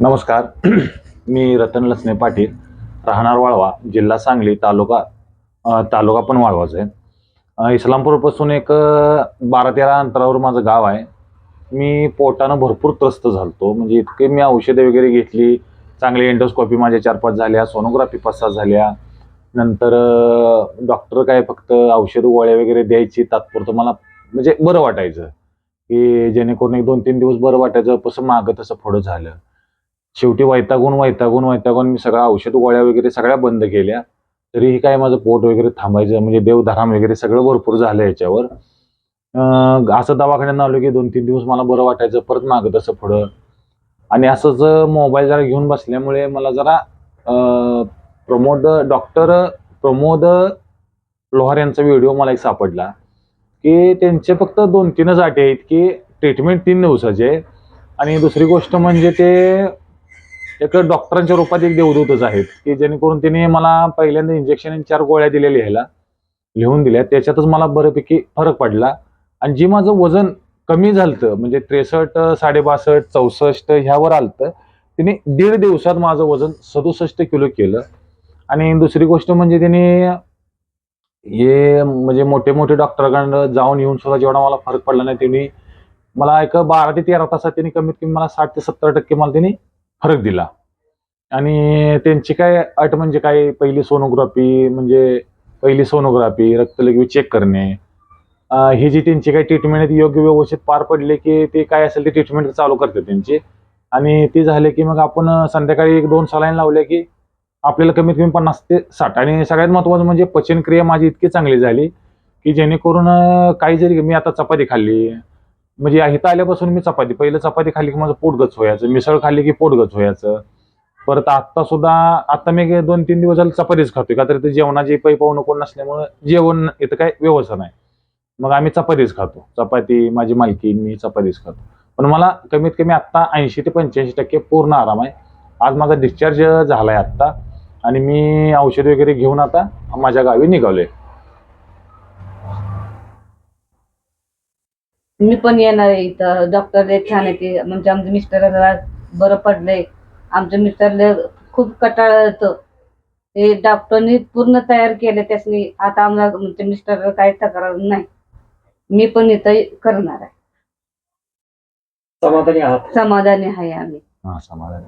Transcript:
नमस्कार. मी रतन लसने पाटील राहणार वाळवा जिल्हा सांगली तालुका तालुका पण वाळवाचा आहे. इस्लामपूरपासून एक बारा तेरा अंतरावर माझं गाव आहे. मी पोटानं भरपूर त्रस्त झालतो. म्हणजे इतके मी औषधे वगैरे घेतली चांगली एंडोस्कॉपी माझ्या चार पाच झाल्या सोनोग्राफी पाच सहा झाल्या. नंतर डॉक्टर काय फक्त औषध गोळ्या वगैरे द्यायची तात्पुरतं मला म्हणजे बरं वाटायचं. की जेणेकरून एक दोन तीन दिवस बरं वाटायचं कसं मागं तसं पुढं झालं. शेवटी वैतागून वैतागून वैतागून मी सगळ्या औषध गोळ्या वगैरे सगळ्या बंद केल्या. तरीही काय माझं पोट वगैरे थांबायचं म्हणजे देवधाराम वगैरे सगळं भरपूर झालं याच्यावर. असं दवाखान्यात आलो की दोन तीन दिवस मला बरं वाटायचं परत मागं तसं पुढं. आणि असंच मोबाईल जरा घेऊन बसल्यामुळे मला जरा प्रमोद डॉक्टर प्रमोद लोहार यांचा व्हिडिओ मला एक सापडला की त्यांचे फक्त दोन तीनच अटी आहेत की ट्रीटमेंट तीन दिवसाचे आणि दुसरी गोष्ट म्हणजे ते एक डॉक्टरांच्या रूपात एक देवदूतच आहेत. की जेणेकरून त्यांनी मला पहिल्यांदा इंजेक्शन चार गोळ्या दिल्या लिहायला लिहून दिल्या. त्याच्यातच मला बऱ्यापैकी फरक पडला. आणि जे माझं वजन कमी झालं म्हणजे त्रेसष्ट साडेबासष्ट चौसष्ट ह्यावर आलतं तिने दीड दिवसात माझं वजन सदुसष्ट किलो केलं. आणि दुसरी गोष्ट म्हणजे तिने हे म्हणजे मोठे मोठे डॉक्टरकडं जाऊन येऊन सुद्धा जेवढा मला फरक पडला नाही तिने मला एक बारा ते तेरा तासात तिने कमीत कमी मला साठ ते सत्तर टक्के मला तिने फरक दिला. आणि त्यांची काय अट म्हणजे काय? पहिली सोनोग्राफी म्हणजे पहिली सोनोग्राफी रक्तलघवी चेक करणे. ही जी त्यांची काही ट्रीटमेंट आहे ती योग्य व्यवस्थित पार पडले की ते काय असेल ते ट्रीटमेंट चालू करते त्यांची. आणि ते झाले की मग आपण संध्याकाळी एक दोन सलाईन लावले की आपल्याला कमीत कमी पन्नास ते साठ. आणि सगळ्यात महत्त्वाचं म्हणजे पचनक्रिया माझी इतकी चांगली झाली की जेणेकरून काही जरी मी आता चपाती खाल्ली म्हणजे इथं आल्यापासून मी चपाती पहिलं चपाती खाल्ली की माझं पोट गच व्हायचं मिसळ खाल्ली की पोट गच व्हायचं. परत आत्ता सुद्धा आता मी दोन तीन दिवस झाले चपातीच खातोय का तर ते जेवणाची पै पाहू नको नसल्यामुळं जेवण इथं काय व्यवस्था नाही. मग आम्ही चपातीच खातो. चपाती माझी मालकी मी चपातीच खातो. पण मला कमीत कमी आत्ता ऐंशी ते पंच्याऐंशी टक्के पूर्ण आराम आहे. आज माझा डिस्चार्ज झाला आहे आत्ता आणि मी औषध वगैरे घेऊन आता माझ्या गावी निघालोय. मी पण येणार आहे इथं. डॉक्टर लय छान आहे ते. म्हणजे आमचं मिस्टरला बरं पडलंय. आमच्या मिस्टरला खूप कटाळा येतं ते डॉक्टरनी पूर्ण तयार केलं त्यासनी. आता आम्हाला म्हणजे मिस्टर काही तक्रार नाही. मी पण इथं करणार आहे. समाधानी आहात. समाधानी आहे आम्ही. हा समाधान.